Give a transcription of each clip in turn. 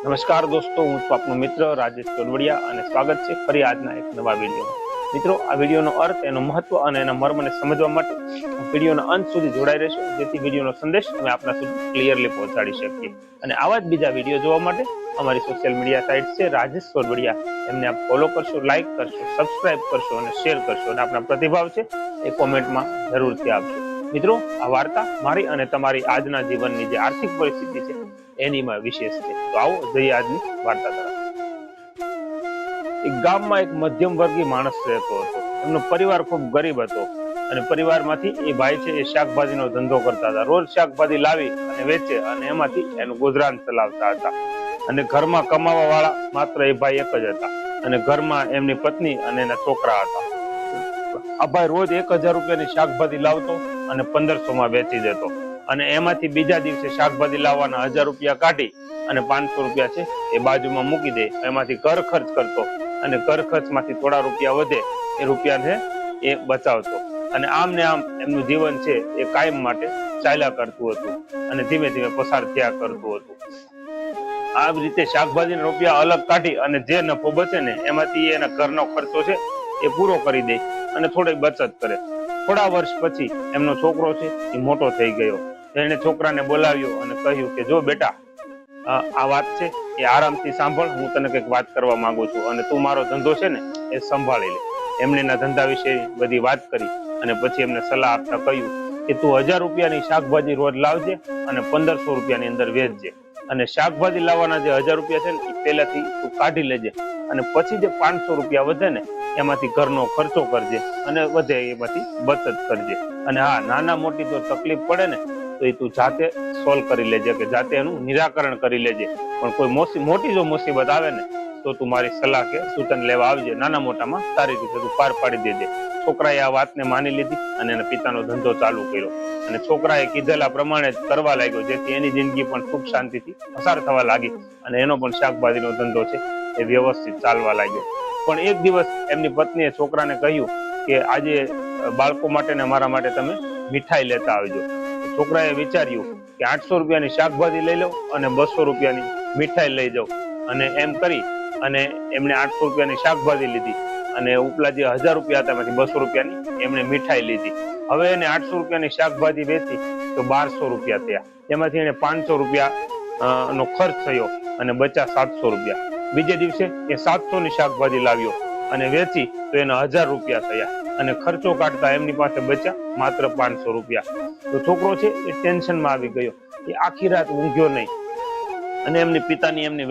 નમસ્કાર દોસ્તો, હું છું આપનો મિત્ર રાજેશ ચોરવડિયા અને સ્વાગત છે ફરી આજના એક નવા વિડીયોમાં. મિત્રો, આ વિડીયોનો અર્થ, એનો મહત્વ અને એના મર્મને સમજવા માટે વિડીયોના અંત સુધી જોડાઈ રહેશો, જેથી વિડીયોનો સંદેશ અમે આપના સુધી ક્લિયરલી પહોંચાડી શકીએ. અને આવા જ બીજા વીડિયો જોવા માટે અમારી સોશિયલ મીડિયા સાઇટ છે રાજેશ ચોરવડિયા એમને આપ ફોલો કરશો લાઇક કરશો સબસ્ક્રાઇબ કરશો અને શેર કરશો. અને આપના પ્રતિભાવ છે એ કોમેન્ટમાં જરૂરથી આપશો મિત્રો, આ વાર્તા મારી અને તમારી આજના જીવનની જે આર્થિક પરિસ્થિતિ છે એનીમાં વિશેષ છે. તો આવો જઈએ આજની વાર્તા તરફ એક ગામમાં એક મધ્યમ વર્ગીય માણસ રહેતો હતો. એમનો પરિવાર ખૂબ ગરીબ હતો અને પરિવારમાંથી એ ભાઈ છે એ શાકભાજીનો ધંધો કરતા હતા. રોજ શાકભાજી લાવી અને વેચે અને એમાંથી એનું ગુજરાન ચલાવતા હતા. અને ઘરમાં કમાવા વાળા માત્ર એ ભાઈ એક જ હતા. અને ઘરમાં એમની પત્ની અને એના છોકરા હતા. આ ભાઈ રોજ એક હજાર રૂપિયાની શાકભાજી લાવતો અને પંદરસો માં વેચી દેતો. અને એમાંથી બીજા દિવસે શાકભાજી લાવવાના હજાર રૂપિયા કાઢી અને પાંચસો રૂપિયા છે એ બાજુમાં મૂકી દે. એમાંથી ઘર ખર્ચ કરતો અને ઘર ખર્ચમાંથી થોડા રૂપિયા વધે એ રૂપિયાને એ બચાવતો. અને આમ ને આમ એમનું જીવન છે એ કાયમ માટે ચાલ્યા કરતું હતું અને ધીમે ધીમે પસાર થયા કરતું હતું. આ રીતે શાકભાજીના રૂપિયા અલગ કાઢી અને જે નફો બચે ને એમાંથી એના ઘરનો ખર્ચો છે એ પૂરો કરી દે અને થોડી બચત કરે. થોડા વર્ષ પછી એમનો છોકરો છે એ મોટો થઈ ગયો. એને છોકરાને બોલાવ્યો અને કહ્યું કે, જો બેટા આ વાત છે, એ આરામથી સાંભળ, હું તને કંઈક વાત કરવા માંગુ છું અને તું મારો ધંધો છે ને, એ સંભાળી લે. એમને એના ધંધા વિશે બધી વાત કરી અને પછી એમને સલાહ આપતા કહ્યું કે, તું હજાર રૂપિયાની શાકભાજી રોજ લાવજે અને પંદરસો રૂપિયાની અંદર વેચજે. અને શાકભાજી લાવવાના જે હજાર રૂપિયા છે ને એ પહેલાથી તું કાઢી લેજે. અને પછી જે પાંચસો રૂપિયા વધે ને, એમાંથી ઘરનો ખર્ચો કરજે અને વધે એમાંથી બચત કરજે. અને હા, નાના મોટી જો તકલીફ પડે ને તો એ તું જાતે સોલ્વ કરી લેજે કે જાતે એનું નિરાકરણ કરી લેજે. પણ કોઈ મોટી જો મુસીબત આવે ને, તો તું મારી સલાહ કે સૂચન લેવા આવજે. નાના મોટામાં સારી રીતે તું પાર પાડી દેજે. છોકરાએ આ વાતને માની લીધી અને એના પિતાનો ધંધો ચાલુ કર્યો. અને છોકરાએ કીધેલા પ્રમાણે કરવા લાગ્યો, જેથી એની જિંદગી પણ સુખ શાંતિથી પસાર થવા લાગી અને એનો પણ શાકભાજીનો ધંધો છે એ વ્યવસ્થિત ચાલવા લાગ્યો. પણ એક દિવસ એમની પત્નીએ છોકરાને કહ્યું કે આજે બાળકો માટે ને મારા માટે તમે મીઠાઈ લેતા આવજો. છોકરાએ વિચાર્યું કે આઠસો રૂપિયાની શાકભાજી લઈ લઉં અને બસો રૂપિયાની મીઠાઈ લઈ જાઉં. અને એમ કરી અને એમણે આઠસો રૂપિયાની શાકભાજી લીધી અને ઉપલા જે હજાર રૂપિયા હતા એમાંથી બસો રૂપિયાની એમણે મીઠાઈ લીધી. હવે એને આઠસો રૂપિયાની શાકભાજી વેચી તો બારસો રૂપિયા થયા. એમાંથી એને પાંચસો રૂપિયા નો ખર્ચ થયો અને બચા સાતસો રૂપિયા. બીજે દિવસે એ સાતસો ની શાકભાજી લાવ્યો અને વેચી તો એના હજાર રૂપિયા થયા. અને ખર્ચો કાઢતા એમની પાસે બચ્યા માત્ર પાંચસો રૂપિયા. તો છોકરો છે એ ટેન્શનમાં આવી ગયો એ આખી રાત ઊંઘ્યો નહીં. અને એમની પિતાની એમની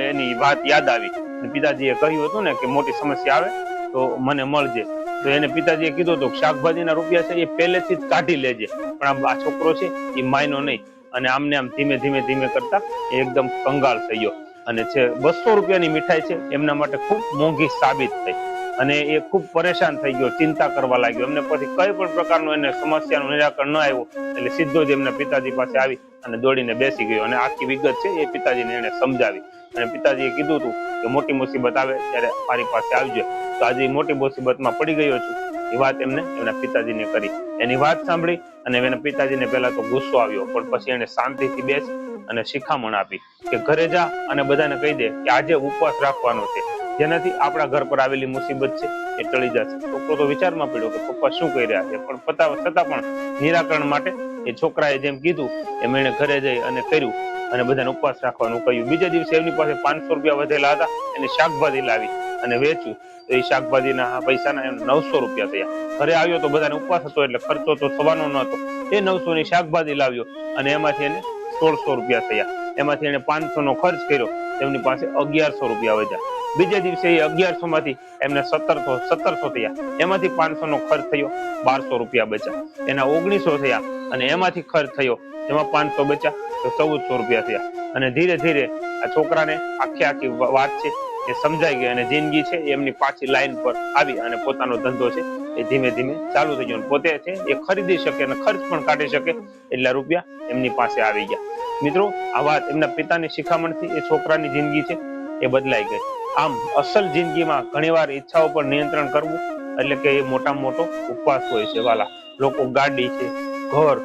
એની વાત યાદ આવી. પિતાજીએ કહ્યું હતું ને કે મોટી સમસ્યા આવે તો મને મળજે. તો એને પિતાજીએ કીધું હતું શાકભાજીના રૂપિયા છે એ પહેલેથી જ કાઢી લેજે. પણ આ- છોકરો છે એ માયનો નહીં. અને આમને આમ ધીમે ધીમે ધીમે કરતા એ એકદમ કંગાળ થઈ ગયો. અને છે બસો રૂપિયાની મીઠાઈ છે એમના માટે ખૂબ મોંઘી સાબિત થઈ. અને એ ખૂબ પરેશાન થઈ ગયો, ચિંતા કરવા લાગ્યો. એમને પછી કઈ પણ પ્રકારનું એને સમસ્યાનું નિરાકરણ ન આવ્યું, એટલે સીધો જ એમના પિતાજી પાસે આવી અને દોડીને બેસી ગયો. અને આખી વિગત છે એ પિતાજીને એને સમજાવી. અને પિતાજીએ કીધું હતું કે મોટી મુસીબત આવે ત્યારે મારી પાસે આવજો. તો આજે મોટી મુસીબતમાં પડી ગયો છું. એ વાત એમને એમના પિતાજીને કરી. એની વાત સાંભળી અને એના પિતાજીને પહેલા તો ગુસ્સો આવ્યો, પણ પછી એને શાંતિથી બેસ અને શિખામણ આપી કે ઘરે જા અને બધાને કહી દે કે આજે ઉપવાસ રાખવાનો છે. જેનાથી આપણા ઘર પર આવેલી મુસીબત છે, એ ટળી જશે. છોકરો તો વિચારમાં પડ્યો કે પપ્પા શું કહી રહ્યા છે, પણ પતા છતાં પણ નિરાકરણ માટે એ છોકરાએ જેમ કીધું, એમ એને ઘરે જઈ અને કર્યું અને બધાને ઉપવાસ રાખવાનું કહ્યું. બીજા દિવસે એમની પાસે પાંચસો રૂપિયા વધેલા હતા, એને શાકભાજી લાવી અને વેચ્યું. તો એ શાકભાજીના પૈસાના એમ નવસો રૂપિયા થયા. ઘરે આવ્યો તો બધાને ઉપવાસ હતો એટલે ખર્ચો તો થવાનો ન હતો. એ નવસો ની શાકભાજી લાવ્યો અને એમાંથી એને સોળસો રૂપિયા થયા. એમાંથી એને પાંચસો નો ખર્ચ કર્યો. એમની પાસે અગિયારસો રૂપિયા વધ્યા બીજા દિવસે એ અગિયારસો માંથી એમને સત્તરસો સત્તરસો થયા. એમાંથી પાંચસો નો ખર્ચ થયો, બારસો રૂપિયા બચ્યા. એના ઓગણીસો થયા અને એમાંથી ખર્ચ થયો, એમાં પાંચસો બચ્યા, તો ચૌદસો રૂપિયા થયા. અને ધીરે ધીરે આ છોકરાને આખી આખી વાત છે, એ સમજાઈ ગઈ અને જિંદગી છે, એમની પાછી લાઈન પર આવી અને પોતાનો ધંધો છે એ ધીમે ધીમે ચાલુ થઈ ગયું. પોતે છે, એ ખરીદી શકે અને ખર્ચ પણ કાઢી શકે એટલા રૂપિયા એમની પાસે આવી ગયા. મિત્રો, આ વાત એમના પિતાની શિખામણથી, એ છોકરાની જિંદગી છે, એ બદલાઈ ગઈ. આમ અસલ જિંદગીમાં ઘણીવાર ઈચ્છાઓ પર નિયંત્રણ કરવું એટલે કે એ મોટામાં મોટો ઉપવાસ હોય છે. વાલા, લોકો ગાડી છે, ઘર,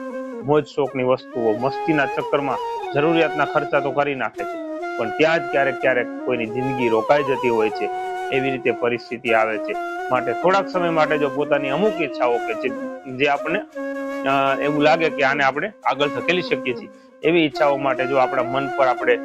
મોજ શોખની વસ્તુઓ, મસ્તીના ચક્કરમાં જરૂરિયાતના ખર્ચા તો કરી નાખે છે. પણ ત્યાં જ ક્યારેક ક્યારેક કોઈની જિંદગી રોકાઈ જતી હોય છે. એવી રીતે પરિસ્થિતિ આવે છે. માટે થોડાક સમય માટે જો પોતાની અમુક ઈચ્છાઓ કે જે આપણને એવું લાગે કે આને આપણે આગળ ધકેલી શકીએ છીએ. એવી ઈચ્છાઓ માટે જો આપણા મન પર આપણે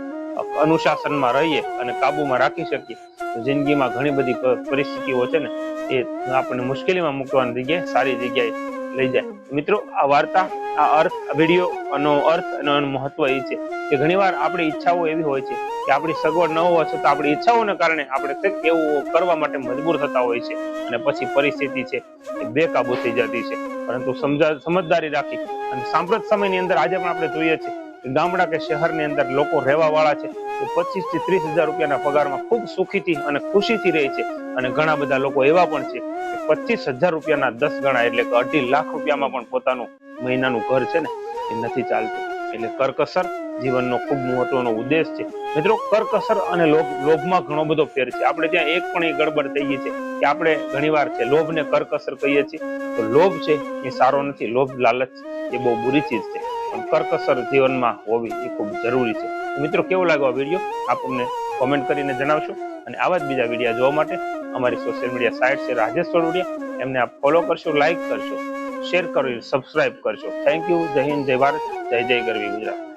અનુશાસનમાં રહીએ અને કાબુમાં રાખી શકીએ, તો જિંદગીમાં ઘણી બધી પરિસ્થિતિઓ છે ને, એ આપણને મુશ્કેલીમાં મૂકવાની જગ્યાએ, સારી જગ્યાએ લઈ જાય. મિત્રો, આ વાર્તા, આ અર્થ, આ વીડિયો નો અર્થ અને મહત્વ એ છે કે ઘણીવાર આપણી ઈચ્છાઓ એવી હોય છે કે આપણી સગવડ ન હોવા છતાં આપણી ઈચ્છાઓને કારણે આપણે કંઈક એવું કરવા માટે મજબૂર થતા હોય છે અને પછી પરિસ્થિતિ છે એ બેકાબૂ થઈ જતી છે. પરંતુ સમજા, સમજદારી રાખી અને સાંપ્રત સમયની અંદર આજે પણ આપણે જોઈએ છીએ ગામડા કે શહેરની અંદર લોકો રહેવા વાળા છે એ પચીસથી ત્રીસ હજાર રૂપિયાના પગારમાં ખૂબ સુખીથી અને ખુશીથી રહે છે. અને ઘણા બધા લોકો એવા પણ છે કે પચીસ હજાર રૂપિયાના દસ ગણા એટલે કે અઢી લાખ રૂપિયામાં પણ પોતાનું મહિનાનું ઘર છે ને, એ નથી ચાલતું. એટલે કરકસર જીવનનો ખૂબ મહત્વનો ઉદ્દેશ છે. મિત્રો, કરકસર અને લોભ, લોભમાં ઘણો બધો ફેર છે. આપણે ત્યાં એક પણ એ ગડબડ થઈ ગઈ છે કે આપણે ઘણીવાર છે લોભને કરકસર કહીએ છીએ. તો લોભ છે એ સારો નથી, લોભ લાલચ એ બહુ બુરી ચીજ છે. કરકસર જીવનમાં હોવી એ ખૂબ જરૂરી છે. મિત્રો, કેવો લાગ્યો આ વીડિયો? આપ અમને કોમેન્ટ કરીને જણાવશો. અને આવા જ બીજા વિડીયા જોવા માટે અમારી સોશિયલ મીડિયા સાઇટ છે રાજેશ સોડુડિયા એમને આપ ફોલો કરશો લાઈક કરશો શેર કરો સબસ્ક્રાઇબ કરશો. થેન્ક યુ જય હિન્દ, જય ભારત, જય જય ગરવી ગુજરાત.